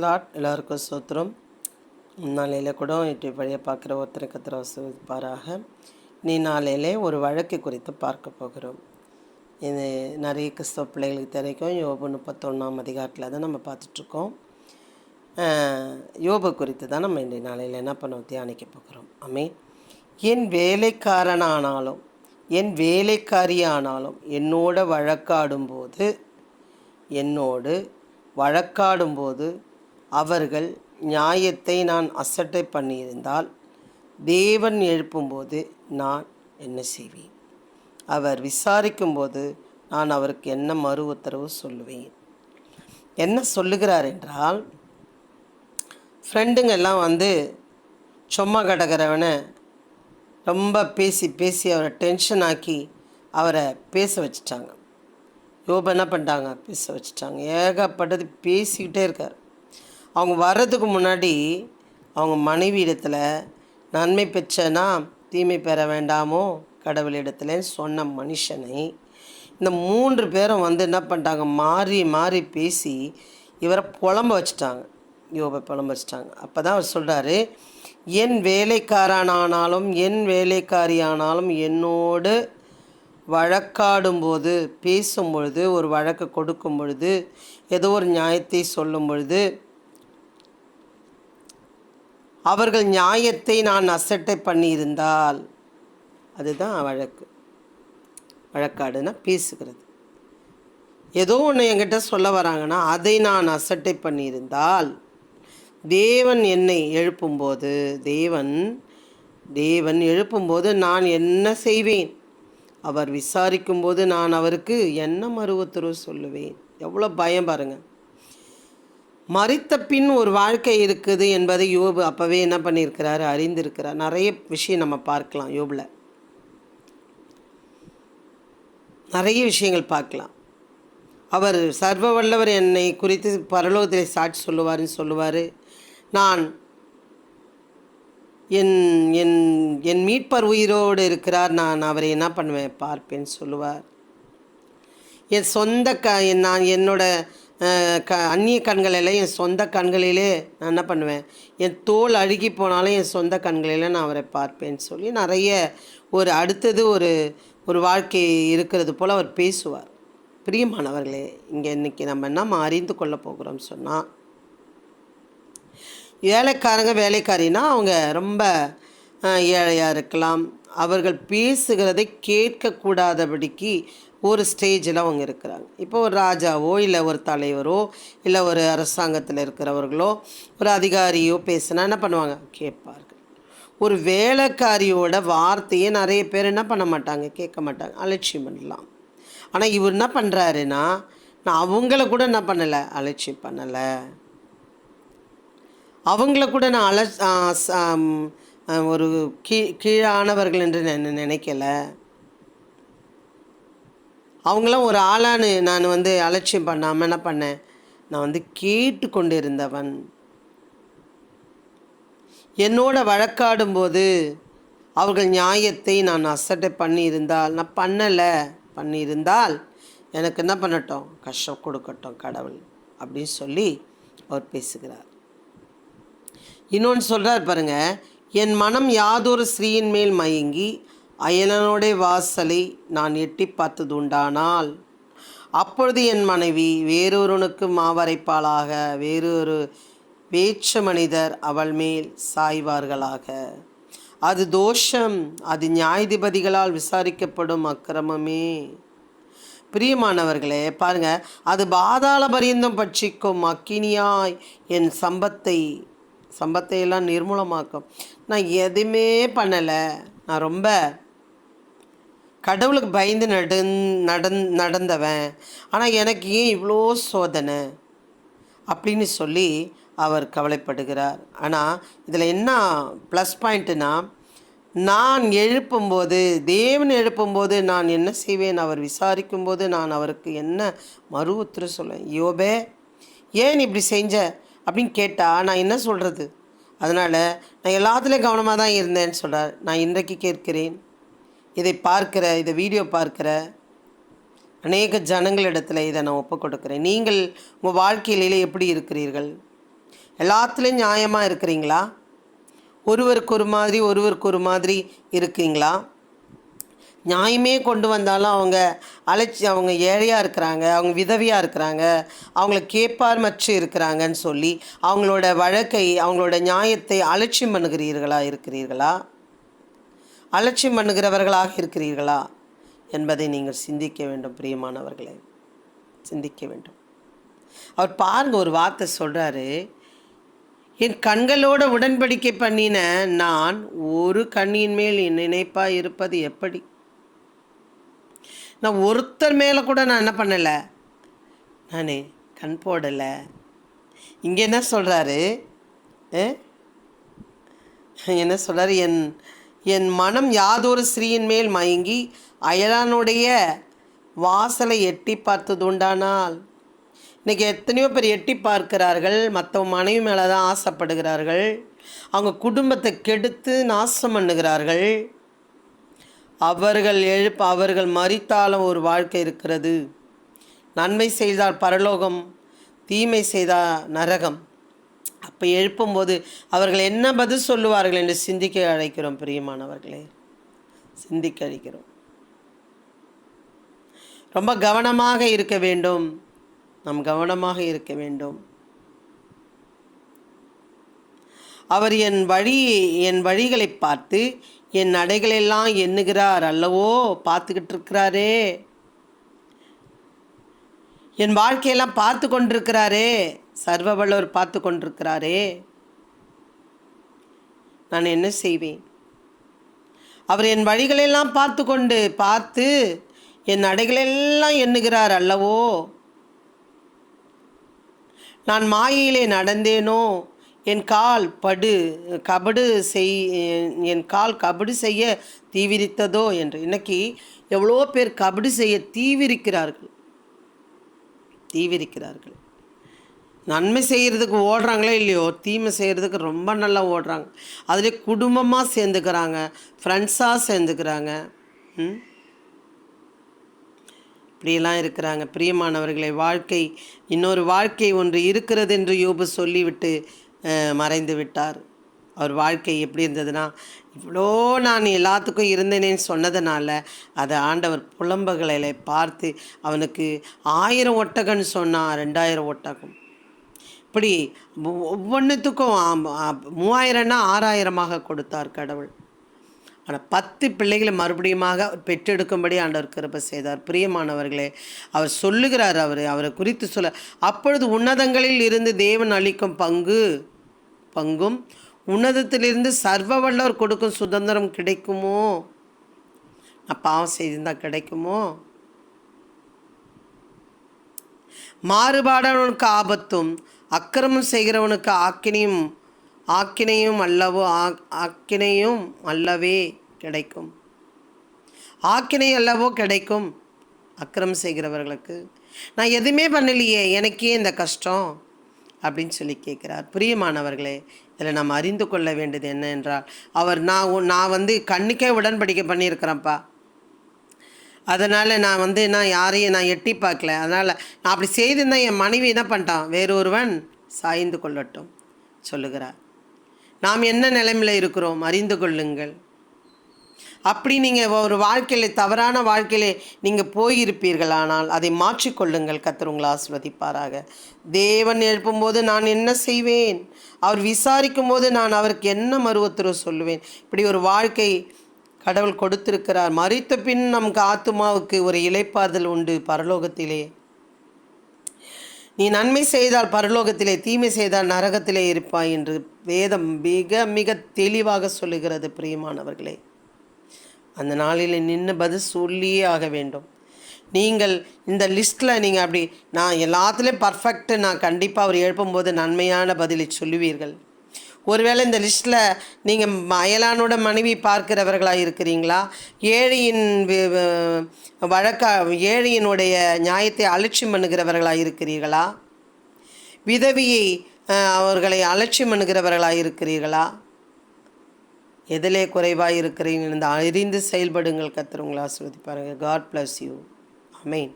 பிரைஸ்லாட் எல்லாருக்கும் சூத்திரம். நாளையில் கூட இப்படி வழியை பார்க்குற ஒருத்தரை கத்திர வசுப்பாராக நீ நாளையிலே ஒரு வழக்கு குறித்து பார்க்க போகிறோம். இது நிறைய கிறிஸ்தவ பிள்ளைகளுக்கு தெரிவிக்கும். யோபு முப்பத்தொன்னாம் அதிகாரத்தில் தான் நம்ம பார்த்துட்ருக்கோம். யோபு குறித்து தான் நம்ம இன்றைய நாளையில் என்ன பண்ணுவோம்? தியானிக்க போகிறோம். அமே என் வேலைக்காரனானாலும் என் வேலைக்காரியானாலும் என்னோட வழக்காடும்போது என்னோடு வழக்காடும்போது அவர்கள் நியாயத்தை நான் அசட்டை பண்ணியிருந்தால் தேவன் எழுப்பும்போது நான் என்ன செய்வேன்? அவர் விசாரிக்கும்போது நான் அவருக்கு என்ன மறு உத்தரவு சொல்லுவேன்? என்ன சொல்லுகிறார் என்றால் ஃப்ரெண்டுங்க எல்லாம் வந்து சும்மா கிடக்கிறவனை ரொம்ப பேசி பேசி அவரை டென்ஷன் ஆக்கி அவரை பேச வச்சுட்டாங்க. யோபு என்ன பண்ணிட்டாங்க? பேச வச்சுட்டாங்க. ஏகப்பட்டது பேசிக்கிட்டே இருக்கார். அவங்க வர்றதுக்கு முன்னாடி அவங்க மனைவி இடத்துல நன்மை பெற்றனா? தீமை பெற வேண்டாமோ? கடவுளிடத்துலன்னு சொன்ன மனுஷனை இந்த மூன்று பேரும் வந்து என்ன பண்ணிட்டாங்க? மாறி மாறி பேசி இவரை புலம்ப வச்சுட்டாங்க. யோபை புலம்ப வச்சுட்டாங்க. அப்போ தான் அவர் சொல்கிறாரு என் வேலைக்காரனானாலும் என் வேலைக்காரியானாலும் என்னோடு வழக்காடும் போது பேசும் பொழுது ஒரு வழக்கு கொடுக்கும் பொழுது ஏதோ ஒரு நியாயத்தை சொல்லும் பொழுது அவர்கள் நியாயத்தை நான் அசட்டை பண்ணியிருந்தால். அதுதான் வழக்கு. வழக்காடுனா பேசுகிறது. ஏதோ ஒன்று என்கிட்ட சொல்ல வராங்கன்னா அதை நான் அசட்டை பண்ணியிருந்தால் தேவன் என்னை எழுப்பும்போது தேவன் தேவன் எழுப்பும்போது நான் என்ன செய்வேன்? அவர் விசாரிக்கும்போது நான் அவருக்கு என்ன மருவத்துறவு சொல்லுவேன்? எவ்வளோ பயம் பாருங்கள் மறித்த பின் ஒரு வாழ்க்கை இருக்குது என்பதை யோபு அப்போவே என்ன பண்ணியிருக்கிறாரு? அறிந்திருக்கிறார். நிறைய விஷயம் நம்ம பார்க்கலாம் யோபில். நிறைய விஷயங்கள் பார்க்கலாம். அவர் சர்வ வல்லவர் என்னை குறித்து பரலோகத்தில் சாட்சி சொல்லுவார்னு சொல்லுவார். நான் என் என் என் மீட்பர் உயிரோடு இருக்கிறார். நான் அவரை என்ன பண்ணுவேன்? பார்ப்பேன் சொல்லுவார். என் சொந்த க நான் என்னோட க அந்நிய கண்களில் என் சொந்த கண்களிலே நான் என்ன பண்ணுவேன்? என் தோல் அழுகி போனாலும் என் சொந்த கண்களில் நான் அவரை பார்ப்பேன்னு சொல்லி நிறைய ஒரு அடுத்தது ஒரு ஒரு வாழ்க்கை இருக்கிறது போல் அவர் பேசுவார். பிரியமானவர்களே இங்கே இன்றைக்கி நம்ம என்ன அறிந்து கொள்ள போகிறோம் சொன்னால் வேலைக்காரங்க வேலைக்காரினா அவங்க ரொம்ப ஏழையாக இருக்கலாம். அவர்கள் பேசுகிறதை கேட்கக்கூடாதபடிக்கு ஒரு ஸ்டேஜில் அவங்க இருக்கிறாங்க. இப்போ ஒரு ராஜாவோ இல்லை ஒரு தலைவரோ இல்லை ஒரு அரசாங்கத்தில் இருக்கிறவர்களோ ஒரு அதிகாரியோ பேசுனா என்ன பண்ணுவாங்க? கேட்பார்கள். ஒரு வேலைக்காரியோட வார்த்தையை நிறைய பேர் என்ன பண்ண மாட்டாங்க? கேட்க மாட்டாங்க. அலட்சியம் பண்ணலாம். ஆனால் இவர் என்ன பண்ணுறாருன்னா நான் அவங்கள கூட என்ன பண்ணலை. அலட்சியம் பண்ணலை. அவங்கள கூட நான் அல ஒரு கீ கீழானவர்கள் என்று நான் நினைக்கல. அவங்களாம் ஒரு ஆளான்னு நான் வந்து அலட்சியம் பண்ணாமல் என்ன பண்ணேன்? நான் வந்து கேட்டு கொண்டு இருந்தவன் என்னோட வழக்காடும்போது அவர்கள் நியாயத்தை நான் அசட்டை பண்ணியிருந்தால் நான் பண்ணலை பண்ணியிருந்தால் எனக்கு என்ன பண்ணட்டும்? கஷ்டம் கொடுக்கட்டும் கடவுள் அப்படின்னு சொல்லி அவர் பேசுகிறார். இன்னொன்று சொல்கிறார் பாருங்கள் என் மனம் யாதொரு ஸ்ரீயின் மேல் மயங்கி அயலனுடைய வாசலை நான் எட்டி பார்த்தது உண்டானால் அப்பொழுது என் மனைவி வேறொருனுக்கு மாவரைப்பாளாக வேறொரு வேற்ற மனிதர் அவள் மேல் சாய்வார்களாக. அது தோஷம் அது நியாயாதிபதிகளால் விசாரிக்கப்படும் அக்கிரமமே. பிரியமானவர்களே பாருங்க அது பாதாள பரியந்தம் பட்சிக்கும் அக்கினியாய் என் சம்பத்தை சம்பத்தையெல்லாம் நிர்மூலமாக்கும். நான் எதுவுமே பண்ணலை. நான் ரொம்ப கடவுளுக்கு பயந்து நடந் நடந் நடந்தவன். ஆனால் எனக்கு ஏன் இவ்வளோ சோதனை? அப்படின்னு சொல்லி அவர் கவலைப்படுகிறார். ஆனால் இதில் என்ன ப்ளஸ் பாயிண்ட்டுனா நான் எழுப்பும்போது தேவன் எழுப்பும்போது நான் என்ன செய்வேன்? அவர் விசாரிக்கும்போது நான் அவருக்கு என்ன மறு உத்தர சொல்லுவேன் யோபே ஏன் இப்படி செஞ்ச? அப்படின்னு கேட்டால் நான் என்ன சொல்கிறது அதனால் நான் எல்லாத்துலேயும் கவனமாக தான் இருந்தேன்னு சொல்கிறார் நான் இன்றைக்கு கேட்கிறேன். இதை பார்க்கிற இதை வீடியோ பார்க்கிற அநேக ஜனங்களிடத்தில் இதை நான் ஒப்பு கொடுக்குறேன். நீங்கள் உங்கள் வாழ்க்கையிலே எப்படி இருக்கிறீர்கள்? எல்லாத்துலேயும் நியாயமாக இருக்கிறீங்களா? ஒருவருக்கு ஒரு மாதிரி ஒருவருக்கு ஒரு மாதிரி இருக்கீங்களா? நியாயமே கொண்டு வந்தாலும் அவங்க அழைச்சி அவங்க ஏழையாக இருக்கிறாங்க அவங்க விதவியாக இருக்கிறாங்க அவங்கள கேட்பார்மற்றி இருக்கிறாங்கன்னு சொல்லி அவங்களோட வழக்கை அவங்களோட நியாயத்தை அலட்சியம் பண்ணுகிறீர்களா இருக்கிறீர்களா? அலட்சியம் பண்ணுகிறவர்களாக இருக்கிறீர்களா என்பதை நீங்கள் சிந்திக்க வேண்டும் பிரியமானவர்களே. சிந்திக்க வேண்டும். அவர் பாருங்க ஒரு வார்த்தை சொல்கிறாரு என் கண்களோட உடன்படிக்கை பண்ணின நான் ஒரு கண்ணின் மேல் என் நினைப்பாக இருப்பது எப்படி? நான் ஒருத்தர் மேலே கூட நான் என்ன பண்ணலை? நான் கண் போடலை. இங்கே என்ன சொல்கிறாரு என்ன சொல்கிறாரு என் என் மனம் யாதொரு ஸ்ரீயின் மேல் மயங்கி அயலானுடைய வாசலை எட்டி பார்த்தது உண்டானால். இன்றைக்கி எத்தனையோ பேர் எட்டி பார்க்கிறார்கள் மற்ற மனைவி மேலே தான் ஆசைப்படுகிறார்கள் அவங்க குடும்பத்தை கெடுத்து நாசம் பண்ணுகிறார்கள். அவர்கள் எழுப்ப அவர்கள் மறித்தாலும் ஒரு வாழ்க்கை இருக்கிறது. நன்மை செய்தால் பரலோகம் தீமை செய்தால் நரகம். அப்போ எழுப்பும்போது அவர்கள் என்ன பதில் சொல்லுவார்கள் என்று சிந்திக்க அழைக்கிறோம் பிரியமானவர்களே. சிந்திக்க அழைக்கிறோம். ரொம்ப கவனமாக இருக்க வேண்டும். நாம் கவனமாக இருக்க வேண்டும். அவர் என் வழி என் வழிகளை பார்த்து என் நடைகளெல்லாம் எண்ணுகிறார் அல்லவோ பார்த்துக்கிட்டு இருக்கிறாரே என் வாழ்க்கையெல்லாம் பார்த்து கொண்டிருக்கிறாரே. சர்வ பார்த்து கொண்டிருக்கிறாரே. நான் என்ன செய்வேன்? அவர் என் வழிகளெல்லாம் பார்த்து கொண்டு பார்த்து என் நடைகளெல்லாம் எண்ணுகிறார் அல்லவோ? நான் மாயையிலே நடந்தேனோ? என் கால் படு கபடு செய் என் கால் கபடு செய்ய தீவிரித்ததோ என்று. இன்னைக்கு எவ்வளோ பேர் கபடு செய்ய தீவிரிக்கிறார்கள். தீவிரிக்கிறார்கள். நன்மை செய்கிறதுக்கு ஓடுறாங்களோ இல்லையோ தீமை செய்கிறதுக்கு ரொம்ப நல்லா ஓடுறாங்க. அதிலே குடும்பமாக சேர்ந்துக்கிறாங்க ஃப்ரெண்ட்ஸாக சேர்ந்துக்கிறாங்க. ம்? இப்படியெல்லாம் இருக்கிறாங்க. பிரியமானவர்களை வாழ்க்கை இன்னொரு வாழ்க்கை ஒன்று இருக்கிறது என்று யோபு சொல்லிவிட்டு மறைந்து விட்டார். அவர் வாழ்க்கை எப்படி இருந்ததுன்னா இவ்வளோ நான் எல்லாத்துக்கும் இருந்தேனேன்னு சொன்னதுனால அதை ஆண்டவர் புலம்புகளை பார்த்து அவனுக்கு ஆயிரம் ஒட்டகன்னு சொன்னான் ரெண்டாயிரம் ஒட்டகம். இப்படி ஒவ்வொன்றுத்துக்கும் மூவாயிரம்னா ஆறாயிரமாக கொடுத்தார் கடவுள். ஆனால் பத்து பிள்ளைகளை மறுபடியுமாக பெற்றெடுக்கும்படி ஆண்டவர் கிருப்ப செய்தார். பிரியமானவர்களே அவர் சொல்லுகிறார் அவர் அவரை குறித்து சொல்ல அப்பொழுது உன்னதங்களில் இருந்து தேவன் அளிக்கும் பங்கு பங்கும் உன்னதத்திலிருந்து சர்வ வல்லவர் கொடுக்கும் சுதந்திரம் கிடைக்குமோ? நான் பாவம் செய்திருந்தால் கிடைக்குமோ? மாறுபாடவனுக்கு ஆபத்தும் அக்கிரமம் செய்கிறவனுக்கு ஆக்கினையும் ஆக்கினையும் அல்லவோ ஆக்கினையும் அல்லவே கிடைக்கும். ஆக்கினை அல்லவோ கிடைக்கும் அக்கிரமம் செய்கிறவர்களுக்கு. நான் எதுவுமே பண்ணலையே எனக்கே இந்த கஷ்டம் அப்படின்னு சொல்லி கேட்குறார். பிரியமானவர்களே இதில் நம்ம அறிந்து கொள்ள வேண்டியது என்ன என்றால் அவர் நான் நான் வந்து கண்ணுக்கே உடன்படிக்கை பண்ணியிருக்கிறேன்ப்பா. அதனால் நான் வந்து நான் யாரையும் நான் எட்டி பார்க்கல. அதனால் நான் அப்படி செய்திருந்தால் என் மனைவி என்ன பண்ணிட்டான் வேறொருவன் சாய்ந்து கொள்ளட்டும் சொல்லுகிறார். நாம் என்ன நிலைமையில் இருக்கிறோம்? அறிந்து கொள்ளுங்கள். அப்படி நீங்கள் ஒரு வாழ்க்கையில் தவறான வாழ்க்கையில் நீங்கள் போயிருப்பீர்கள். ஆனால் அதை மாற்றிக்கொள்ளுங்கள் கத்தர் உங்களை ஆஸ்வதிப்பாராக தேவன் எழுப்பும்போது நான் என்ன செய்வேன்? அவர் விசாரிக்கும் போது நான் அவருக்கு என்ன மருவத்துறை சொல்லுவேன்? இப்படி ஒரு வாழ்க்கை கடவுள் கொடுத்திருக்கிறார். மறித்த பின் நம் ஆத்மாவுக்கு ஒரு இலைப்பாறுதல் உண்டு பரலோகத்திலே. நீ நன்மை செய்தால் பரலோகத்திலே தீமை செய்தால் நரகத்திலே இருப்பாய் என்று வேதம் மிக மிக தெளிவாக சொல்லுகிறது பிரியமானவர்களே. அந்த நாளில் நின்று பதில் சொல்லியே ஆக வேண்டும். நீங்கள் இந்த லிஸ்ட்டில் நீங்கள் அப்படி நான் எல்லாத்துலேயும் பர்ஃபெக்ட்டு நான் கண்டிப்பாக அவர் எழுப்பும்போது நன்மையான பதிலை சொல்லுவீர்கள். ஒருவேளை இந்த லிஸ்ட்டில் நீங்கள் அயலானோட மனைவி பார்க்கிறவர்களாக இருக்கிறீங்களா? ஏழையின் வழக்க ஏழையினுடைய நியாயத்தை அலட்சியம் பண்ணுகிறவர்களாக இருக்கிறீர்களா? விதவியை அவர்களை அலட்சியம் பண்ணுகிறவர்களாக இருக்கிறீர்களா? எதிலே குறைவாக இருக்கிறீங்க இந்த அறிந்து செயல்படுங்கள் கத்துறவங்களா பாருங்கள் காட் பிளஸ் யூ அமேன்